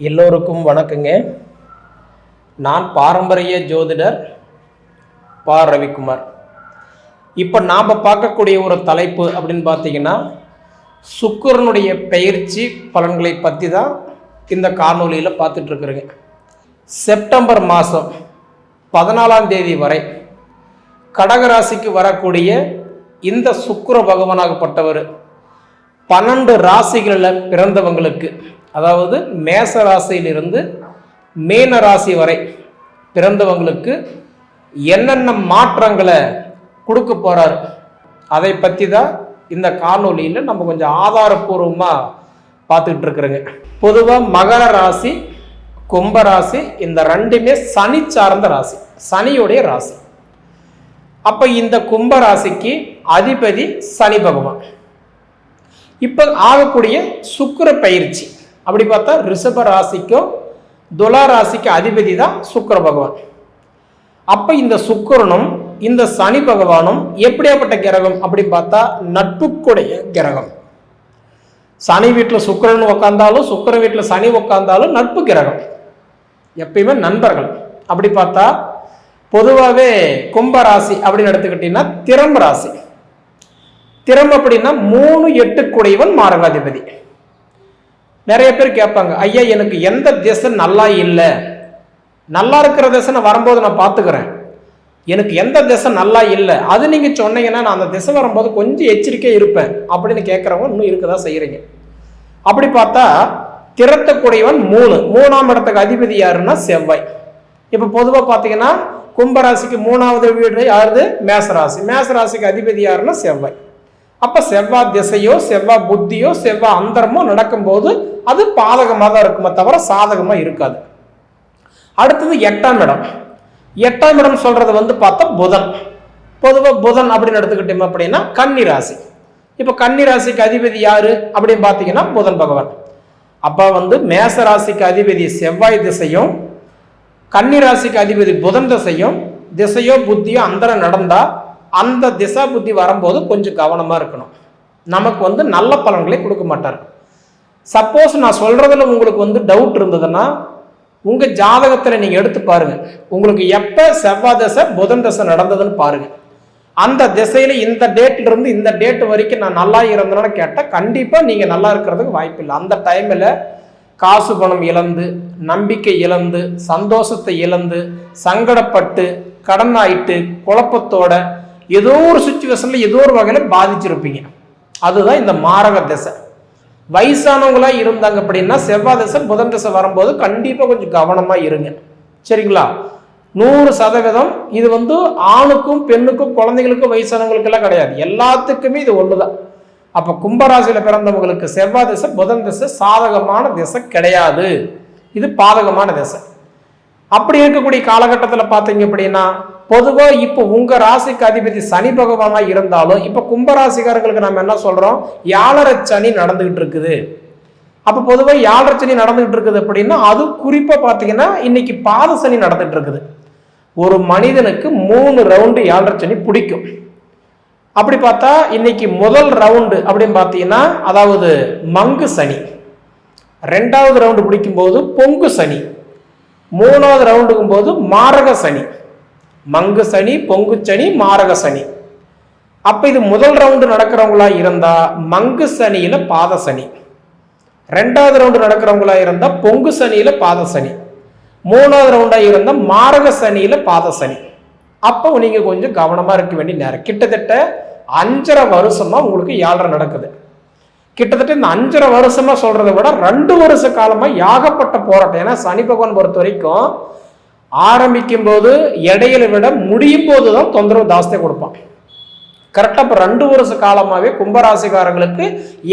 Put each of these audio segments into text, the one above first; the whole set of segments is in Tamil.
எல்லோருக்கும் வணக்கங்க. நான் பாரம்பரிய ஜோதிடர் பா. ரவிக்குமார். இப்போ நாம் பார்க்கக்கூடிய ஒரு தலைப்பு அப்படின்னு பார்த்தீங்கன்னா சுக்கரனுடைய பயிற்சி பலன்களை பற்றி தான் இந்த காணொலியில் பார்த்துட்ருக்குறேங்க செப்டம்பர் மாதம் பதினாலாம் தேதி வரை கடகராசிக்கு வரக்கூடிய இந்த சுக்கர பகவானாகப்பட்டவர் பன்னெண்டு ராசிகளில் பிறந்தவங்களுக்கு அதாவது மேச ராசியிலிருந்து மீன ராசி வரை பிறந்தவங்களுக்கு என்னென்ன மாற்றங்களை கொடுக்க போகிறார் அதை பற்றி தான் இந்த காணொலியில் நம்ம கொஞ்சம் ஆதாரப்பூர்வமாக பார்த்துக்கிட்டு இருக்கிறோங்க. பொதுவாக மகர ராசி கும்ப ராசி இந்த ரெண்டுமே சனி சார்ந்த ராசி சனியுடைய ராசி. அப்போ இந்த கும்ப ராசிக்கு அதிபதி சனி பகவான். இப்போ ஆகக்கூடிய சுக்கிர பயிற்சி. அப்படி பார்த்தா ரிஷப ராசிக்கும் துலா ராசிக்கு அதிபதி தான் சுக்கர பகவான். அப்போ இந்த சுக்கிரனும் இந்த சனி பகவானும் எப்படியாப்பட்ட கிரகம் அப்படி பார்த்தா நட்புக்குடைய கிரகம். சனி வீட்டில் சுக்கிரன் உக்காந்தாலும் சுக்கிர வீட்டில் சனி உக்காந்தாலும் நட்பு கிரகம். எப்பயுமே நண்பர்கள். அப்படி பார்த்தா பொதுவாகவே கும்ப ராசி அப்படின்னு எடுத்துக்கிட்டீங்கன்னா திறம் ராசி. திறம் அப்படின்னா மூணு எட்டு குடையவன் மாரகாதிபதி நிறைய பேர் கேட்பாங்க ஐயா எனக்கு எந்த திசை நல்லா இல்லை. நல்லா இருக்கிற திசை நான் வரும்போது நான் பார்த்துக்கிறேன். எனக்கு எந்த திசை நல்லா இல்லை. அது நீங்கள் சொன்னீங்கன்னா நான் அந்த திசை வரும்போது கொஞ்சம் எச்சரிக்கையாக இருப்பேன் அப்படின்னு கேட்குறவங்க இன்னும் இருக்க தான் செய்கிறீங்க அப்படி பார்த்தா திறத்தக்கூடியவன் மூணு. மூணாம் இடத்துக்கு அதிபதி யாருன்னா செவ்வாய். இப்போ பொதுவாக பார்த்தீங்கன்னா கும்பராசிக்கு மூணாவது வீடு யாருது? மேசராசி. மேசராசிக்கு அதிபதி யாருன்னா செவ்வாய். அப்போ செவ்வாய் திசையோ செவ்வாய் புத்தியோ செவ்வாய் அந்தரமோ நடக்கும்போது அது பாதகமாக தான் இருக்குமே தவிர சாதகமாக இருக்காது. அடுத்தது எட்டாம் இடம். எட்டாம் இடம் சொல்றது வந்து பார்த்தா புதன். பொதுவாக புதன் அப்படின்னு எடுத்துக்கிட்டோம் அப்படின்னா கன்னி ராசி. இப்போ கன்னி ராசிக்கு அதிபதி யாரு அப்படின்னு பார்த்தீங்கன்னா புதன் பகவான். அப்போ வந்து மேச ராசிக்கு அதிபதி செவ்வாய் திசையும் கன்னி ராசிக்கு அதிபதி புதன் திசையும் திசையோ புத்தியோ அந்தரம் நடந்தால் அந்த திசா புத்தி வரும்போது கொஞ்சம் கவனமாக இருக்கணும். நமக்கு வந்து நல்ல பலன்களை கொடுக்க மாட்டார். சப்போஸ் நான் சொல்கிறதுல உங்களுக்கு வந்து டவுட் இருந்ததுன்னா உங்கள் ஜாதகத்தில் நீங்கள் எடுத்து பாருங்கள் உங்களுக்கு எப்போ செவ்வாய் தசை புதன் தசை நடந்ததுன்னு பாருங்கள் அந்த திசையில் இந்த டேட்லேருந்து இந்த டேட் வரைக்கும் நான் நல்லா இருந்தேன்னு கேட்டால் கண்டிப்பாக நீங்கள் நல்லா இருக்கிறதுக்கு வாய்ப்பு இல்லை. அந்த டைமில் காசு பணம் இழந்து நம்பிக்கை இழந்து சந்தோஷத்தை இழந்து சங்கடப்பட்டு கடன் ஆயிட்டு குழப்பத்தோட ஏதோ ஒரு சுச்சுவேஷனில் ஏதோ ஒரு வகையில் பாதிச்சிருப்பீங்க. அதுதான் இந்த மாரக திசை. வயசானவங்களாக இருந்தாங்க அப்படின்னா செவ்வாய் திசை புதன் திசை வரும்போது கண்டிப்பாக கொஞ்சம் கவனமாக இருங்க. சரிங்களா? நூறு சதவீதம் இது வந்து ஆணுக்கும் பெண்ணுக்கும் குழந்தைகளுக்கும் வயசானவங்களுக்கு எல்லாம் கிடையாது. எல்லாத்துக்குமே இது ஒன்று தான் அப்போ கும்பராசியில் பிறந்தவங்களுக்கு செவ்வாய் திசை புதன் திசை சாதகமான திசை கிடையாது. இது பாதகமான திசை. அப்படி இருக்கக்கூடிய காலகட்டத்தில் பார்த்தீங்க அப்படின்னா பொதுவாக இப்போ உங்கள் ராசிக்கு அதிபதி சனி பகவானாக இருந்தாலும் இப்போ கும்பராசிக்காரங்களுக்கு நம்ம என்ன சொல்கிறோம் யாழரை சனி நடந்துகிட்டு இருக்குது. அப்போ பொதுவாக யாழரை சனி நடந்துகிட்டு இருக்குது அப்படின்னா அது குறிப்பாக பார்த்தீங்கன்னா இன்னைக்கு பாத சனி நடந்துட்டு இருக்குது. ஒரு மனிதனுக்கு மூணு ரவுண்டு யாழரை சனி பிடிக்கும். அப்படி பார்த்தா இன்னைக்கு முதல் ரவுண்டு அப்படின்னு பார்த்தீங்கன்னா அதாவது மங்கு சனி. ரெண்டாவது ரவுண்டு பிடிக்கும்போது பொங்கு சனி. மூணாவது ரவுண்டுக்கும் போது மாரக சனி. மங்கு சனி பொங்கு சனி மாரக சனி. அப்ப இது முதல் ரவுண்டு நடக்கிறவங்களா இருந்தா மங்கு சனியில பாத சனி. ரெண்டாவது ரவுண்டு நடக்கிறவங்களா இருந்தா பொங்கு சனியில பாத சனி. மூணாவது ரவுண்டா இருந்தா மாரக சனியில பாத சனி. அப்போ நீங்க கொஞ்சம் கவனமா இருக்க வேண்டிய நேரம். கிட்டத்தட்ட அஞ்சரை வருஷமா உங்களுக்கு ஏழரை நடக்குது. கிட்டத்தட்ட இந்த அஞ்சரை வருஷமா சொல்றதை விட ரெண்டு வருஷ காலமா யாகப்பட்ட போராட்டம். ஏன்னா சனி பகவான் பொறுத்த வரைக்கும் ஆரம்பிக்கும் போது இடையில விட முடியும் போது தான் தொந்தரவு ஜாஸ்தியாக கொடுப்பான். கரெக்டாக இப்போ ரெண்டு வருஷ காலமாகவே கும்பராசிக்காரங்களுக்கு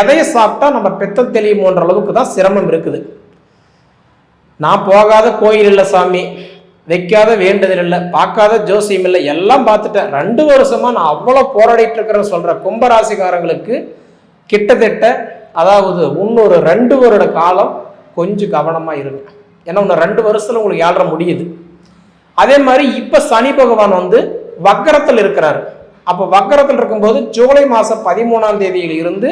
எதையை சாப்பிட்டா நம்ம பித்தம் தெளியுமோன்ற அளவுக்கு தான் சிரமம் இருக்குது. நான் போகாத கோயில் இல்லை சாமி வைக்காத வேண்டுதல் இல்லை பார்க்காத ஜோசியம் இல்லை எல்லாம் பார்த்துட்டேன். ரெண்டு வருஷமாக நான் அவ்வளோ போராடிட்டு இருக்கிறேன்னு சொல்கிற கும்பராசிக்காரங்களுக்கு கிட்டத்தட்ட அதாவது இன்னொரு ரெண்டு வருட காலம் கொஞ்சம் கவனமாக இருங்க. ஏன்னா இன்னும் ரெண்டு வருஷத்தில் உங்களுக்கு ஏழற முடியுது. அதே மாதிரி இப்போ சனி பகவான் வந்து வக்கரத்தில் இருக்கிறார். அப்போ வக்கரத்தில் இருக்கும்போது ஜூலை மாதம் பதிமூணாம் தேதியில் இருந்து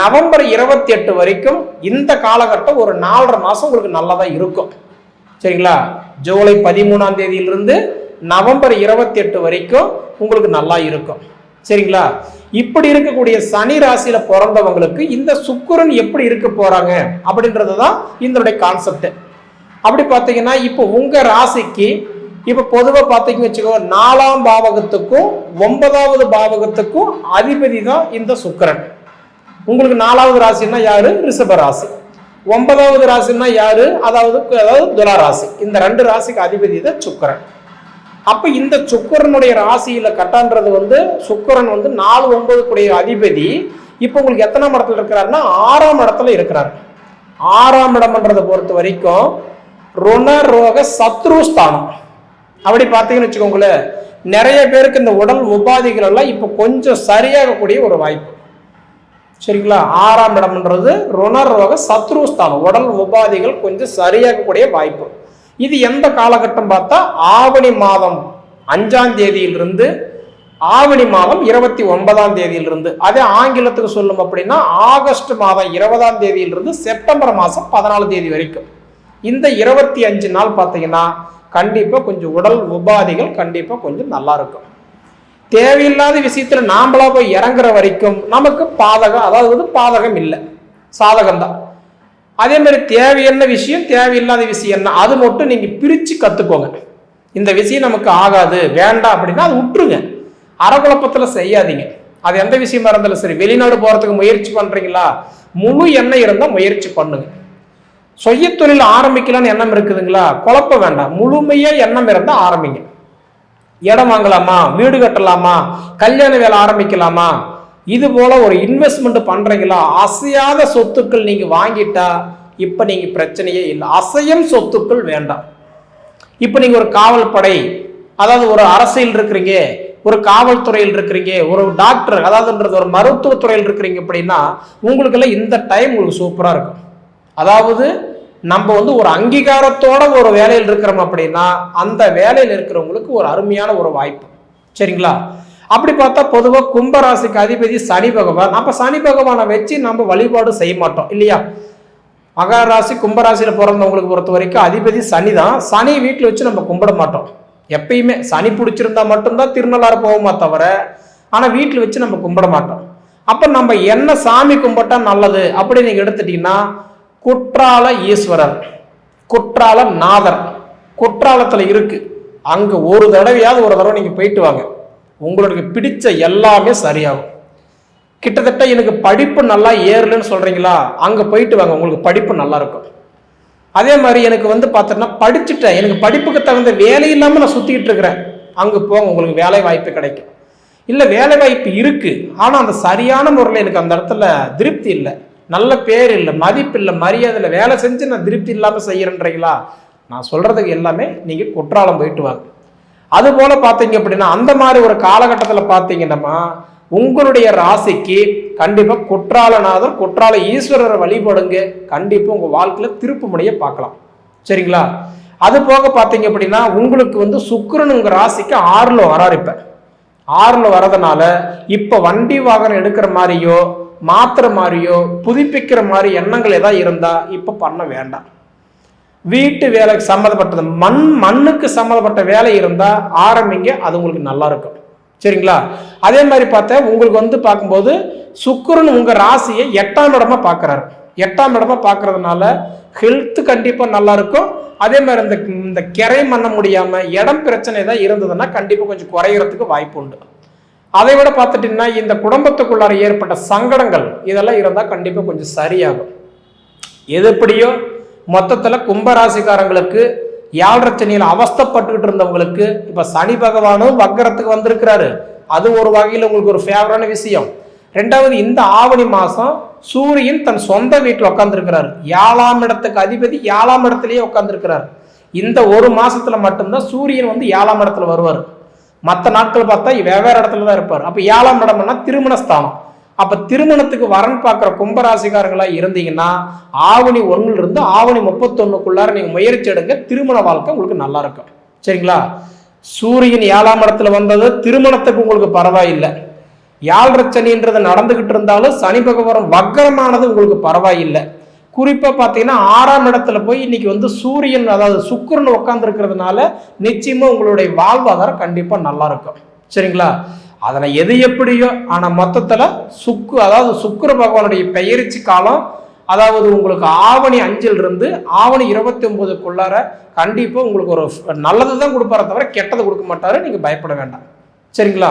நவம்பர் இருபத்தி எட்டு வரைக்கும் இந்த காலகட்டம் ஒரு நாலரை மாசம் உங்களுக்கு நல்லதா இருக்கும். சரிங்களா? ஜூலை பதிமூணாம் தேதியிலிருந்து நவம்பர் இருபத்தி எட்டு வரைக்கும் உங்களுக்கு நல்லா இருக்கும். சரிங்களா? இப்படி இருக்கக்கூடிய சனி ராசியில பிறந்தவங்களுக்கு இந்த சுக்கரன் எப்படி இருக்க போறாங்க அப்படின்றது தான் இதனுடைய கான்செப்ட் அப்படி பார்த்தீங்கன்னா இப்போ உங்க ராசிக்கு இப்போ பொதுவாக பார்த்தீங்கன்னு வச்சுக்கோ நாலாம் பாவகத்துக்கும் ஒன்பதாவது பாவகத்துக்கும் அதிபதி தான் இந்த சுக்கரன். உங்களுக்கு நாலாவது ராசின்னா யாரு? ரிஷப ராசி. ஒன்பதாவது ராசின்னா யாரு? அதாவது அதாவது துலா ராசி. இந்த ரெண்டு ராசிக்கு அதிபதி தான் சுக்கரன். அப்போ இந்த சுக்கரனுடைய ராசியில் கட்டான்றது வந்து சுக்கரன் வந்து நாலு ஒன்பது கூடிய அதிபதி. இப்போ உங்களுக்கு எத்தனாம் இடத்துல இருக்கிறாருன்னா ஆறாம் இடத்துல இருக்கிறார். ஆறாம் இடம்ன்றதை பொறுத்த வரைக்கும் ருண ரோக சத்ரு ஸ்தானம். அப்படி பார்த்தீங்கன்னு வச்சுக்கோங்களேன் நிறைய பேருக்கு இந்த உடல் உபாதைகள் எல்லாம் இப்போ கொஞ்சம் சரியாகக்கூடிய ஒரு வாய்ப்பு. சரிங்களா? ஆறாம் இடம்ன்றது ருணரோக சத்ருஸ்தானம் உடல் உபாதைகள் கொஞ்சம் சரியாகக்கூடிய வாய்ப்பு. இது எந்த காலகட்டம் பார்த்தா ஆவணி மாதம் அஞ்சாம் தேதியிலிருந்து ஆவணி மாதம் இருபத்தி ஒன்பதாம் தேதியிலிருந்து. அதே ஆங்கிலத்துக்கு சொல்லும் அப்படின்னா ஆகஸ்ட் மாதம் இருபதாம் தேதியிலிருந்து செப்டம்பர் மாதம் பதினாலு தேதி வரைக்கும். இந்த இருபத்தி அஞ்சு நாள் பார்த்தீங்கன்னா கண்டிப்பாக கொஞ்சம் உடல் உபாதைகள் கண்டிப்பாக கொஞ்சம் நல்லா இருக்கும். தேவையில்லாத விஷயத்துல நாம்பளா போய் இறங்குற வரைக்கும் நமக்கு பாதகம் அதாவது வந்து பாதகம் இல்லை. சாதகம் தான். அதே மாதிரி தேவையான விஷயம் தேவையில்லாத விஷயம் என்ன அது மட்டும் நீங்க பிரிச்சு கத்துக்கோங்க. இந்த விஷயம் நமக்கு ஆகாது வேண்டாம் அப்படின்னா அது விட்டுருங்க அறகுழப்பத்துல செய்யாதீங்க. அது எந்த விஷயமா இருந்தாலும் சரி வெளிநாடு போறதுக்கு முயற்சி பண்றீங்களா? முழு எண்ணெய் இருந்தால் முயற்சி பண்ணுங்க. சுய தொழில் ஆரம்பிக்கலாம்னு எண்ணம் இருக்குதுங்களா? குழப்ப வேண்டாம். முழுமையாக எண்ணம் இருந்தால் ஆரம்பிங்க. இடம் வாங்கலாமா? வீடு கட்டலாமா? கல்யாண வேலை ஆரம்பிக்கலாமா? இது போல் ஒரு இன்வெஸ்ட்மெண்ட் பண்ணுறீங்களா அசையாத சொத்துக்கள் நீங்கள் வாங்கிட்டா இப்போ நீங்கள் பிரச்சனையே இல்லை. அசையும் சொத்துக்கள் வேண்டாம். இப்போ நீங்கள் ஒரு காவல் படை அதாவது ஒரு அரசியல் இருக்கிறீங்க ஒரு காவல்துறையில் இருக்கிறீங்க ஒரு டாக்டர் அதாவதுன்றது ஒரு மருத்துவத்துறையில் இருக்கிறீங்க அப்படின்னா உங்களுக்கெல்லாம் இந்த டைம் உங்களுக்கு சூப்பராக இருக்கும். அதாவது நம்ம வந்து ஒரு அங்கீகாரத்தோட ஒரு வேலையில் இருக்கிறோம் அப்படின்னா அந்த வேலையில் இருக்கிறவங்களுக்கு ஒரு அருமையான ஒரு வாய்ப்பு. சரிங்களா? அப்படி பார்த்தா பொதுவாக கும்பராசிக்கு அதிபதி சனி பகவான். அப்போ சனி பகவானை வச்சு நம்ம வழிபாடு செய்ய மாட்டோம் இல்லையா? மகர ராசி கும்பராசியில் பிறந்தவங்களுக்கு பொறுத்த வரைக்கும் அதிபதி சனி தான். சனி வீட்டில் வச்சு நம்ம கும்பிட மாட்டோம். எப்பயுமே சனி பிடிச்சிருந்தா மட்டும்தான் திருநள்ளாறு போவோமா தவிர ஆனால் வீட்டில் வச்சு நம்ம கும்பிட மாட்டோம். அப்போ நம்ம என்ன சாமி கும்பிட்டா நல்லது அப்படி நீங்கள் எடுத்துட்டீங்கன்னா குற்றால ஈஸ்வரர் குற்றால நாதர். குற்றாலத்தில் இருக்கு. அங்கே ஒரு தடவையாவது ஒரு தடவை நீங்கள் போயிட்டு வாங்க. உங்களுக்கு பிடிச்ச எல்லாமே சரியாகும். கிட்டத்தட்ட எனக்கு படிப்பு நல்லா ஏறலன்னு சொல்கிறீங்களா அங்கே போயிட்டு வாங்க உங்களுக்கு படிப்பு நல்லா இருக்கும். அதே மாதிரி எனக்கு வந்து பார்த்தோன்னா படிச்சுட்டேன். எனக்கு படிப்புக்கு தகுந்த வேலை இல்லாமல் நான் சுற்றிக்கிட்டு இருக்கிறேன். அங்கே போங்க உங்களுக்கு வேலை வாய்ப்பு கிடைக்கும். இல்லை வேலை வாய்ப்பு இருக்குது ஆனால் அந்த சரியான முறையில் எனக்கு அந்த இடத்துல திருப்தி இல்லை. நல்ல பேர் இல்லை மதிப்பு இல்லை மரியாதை இல்லை வேலை செஞ்சு நான் திருப்தி இல்லாமல் செய்கிறேன்றீங்களா நான் சொல்கிறதுக்கு எல்லாமே நீங்கள் குற்றாலம் போயிட்டு வாங்க. அதுபோல் பார்த்தீங்க அப்படின்னா அந்த மாதிரி ஒரு காலகட்டத்தில் பார்த்தீங்கன்னா உங்களுடைய ராசிக்கு கண்டிப்பாக குற்றாலநாதர் குற்றால ஈஸ்வரரை வழிபடுங்க. கண்டிப்பாக உங்கள் வாழ்க்கையில் திருப்பு முனையை பார்க்கலாம். சரிங்களா? அது போக பார்த்தீங்க அப்படின்னா உங்களுக்கு வந்து சுக்கரன் உங்கள் ராசிக்கு ஆறில் வராரு இப்போ. ஆறில் வரதுனால இப்போ வண்டி வாகனம் எடுக்கிற மாதிரியோ மாத்துற மாதிரியோ புதுப்பிக்கிற மாதிரி எண்ணங்கள் ஏதாவது இருந்தால் இப்போ பண்ண வேண்டாம். வீட்டு வேலைக்கு சம்மந்தப்பட்டது. மண் மண்ணுக்கு சம்மந்தப்பட்ட வேலை இருந்தால் ஆரம்பிங்க அது உங்களுக்கு நல்லா இருக்கும். சரிங்களா? அதே மாதிரி பார்த்தா உங்களுக்கு வந்து பார்க்கும்போது சுக்கிரன் உங்கள் ராசியை எட்டாம் இடமா பார்க்குறாரு. எட்டாம் இடமா பார்க்கறதுனால ஹெல்த்து கண்டிப்பாக நல்லா இருக்கும். அதே மாதிரி இந்த இந்த கிரை பண்ண முடியாமல் இடம் பிரச்சனை தான் இருந்ததுன்னா கண்டிப்பாக கொஞ்சம் குறையிறதுக்கு வாய்ப்பு உண்டு. அதை விட பார்த்துட்டீங்கன்னா இந்த குடும்பத்துக்குள்ளார ஏற்பட்ட சங்கடங்கள் இதெல்லாம் இருந்தால் கண்டிப்பாக கொஞ்சம் சரியாகும். எது எப்படியோ மொத்தத்தில் கும்பராசிக்காரங்களுக்கு யாழ்ரச்சனியில் அவஸ்தப்பட்டுக்கிட்டு இருந்தவங்களுக்கு இப்போ சனி பகவானும் வக்கரத்துக்கு வந்திருக்கிறாரு. அது ஒரு வகையில் உங்களுக்கு ஒரு ஃபேவரான விஷயம். ரெண்டாவது இந்த ஆவணி மாதம் சூரியன் தன் சொந்த வீட்டில் உட்காந்துருக்கிறார் ஏழாம் இடத்துக்கு அதிபதி ஏழாம் இடத்துலயே உட்காந்துருக்கிறார் இந்த ஒரு மாசத்துல மட்டும்தான் சூரியன் வந்து ஏழாம் இடத்துல வருவார். மற்ற நாட்கள் பார்த்தா வெவ்வேறு இடத்துல தான் இருப்பார். அப்போ ஏழாம் இடம்னா திருமணஸ்தானம். அப்போ திருமணத்துக்கு வரன் பார்க்குற கும்பராசிக்காரங்களா இருந்தீங்கன்னா ஆவணி ஒன்றுலேருந்து ஆவணி முப்பத்தொன்னுக்குள்ளார நீங்கள் முயற்சி எடுங்க திருமண வாழ்க்கை உங்களுக்கு நல்லா இருக்கும். சரிங்களா? சூரியன் ஏழாம் இடத்துல வந்தது திருமணத்துக்கு உங்களுக்கு பரவாயில்லை. யாழ்ரச்சனின்றது நடந்துகிட்டு இருந்தாலும் சனி பகவான் வக்கரமானது உங்களுக்கு பரவாயில்லை. குறிப்பாக பார்த்தீங்கன்னா ஆறாம் இடத்துல போய் இன்னைக்கு வந்து சூரியன் அதாவது சுக்கரன் உட்காந்துருக்கிறதுனால நிச்சயமாக உங்களுடைய வாழ்வாதாரம் கண்டிப்பாக நல்லா இருக்கும். சரிங்களா? அதனை எது எப்படியோ ஆனால் மொத்தத்தில் சுக்கு அதாவது சுக்கர பகவானுடைய பெயர்ச்சி காலம் அதாவது உங்களுக்கு ஆவணி அஞ்சில் இருந்து ஆவணி இருபத்தி ஒன்பதுக்குள்ளார கண்டிப்பாக உங்களுக்கு ஒரு நல்லது தான் கொடுப்பார தவிர கெட்டது கொடுக்க மாட்டாரு நீங்கள் பயப்பட வேண்டாம். சரிங்களா?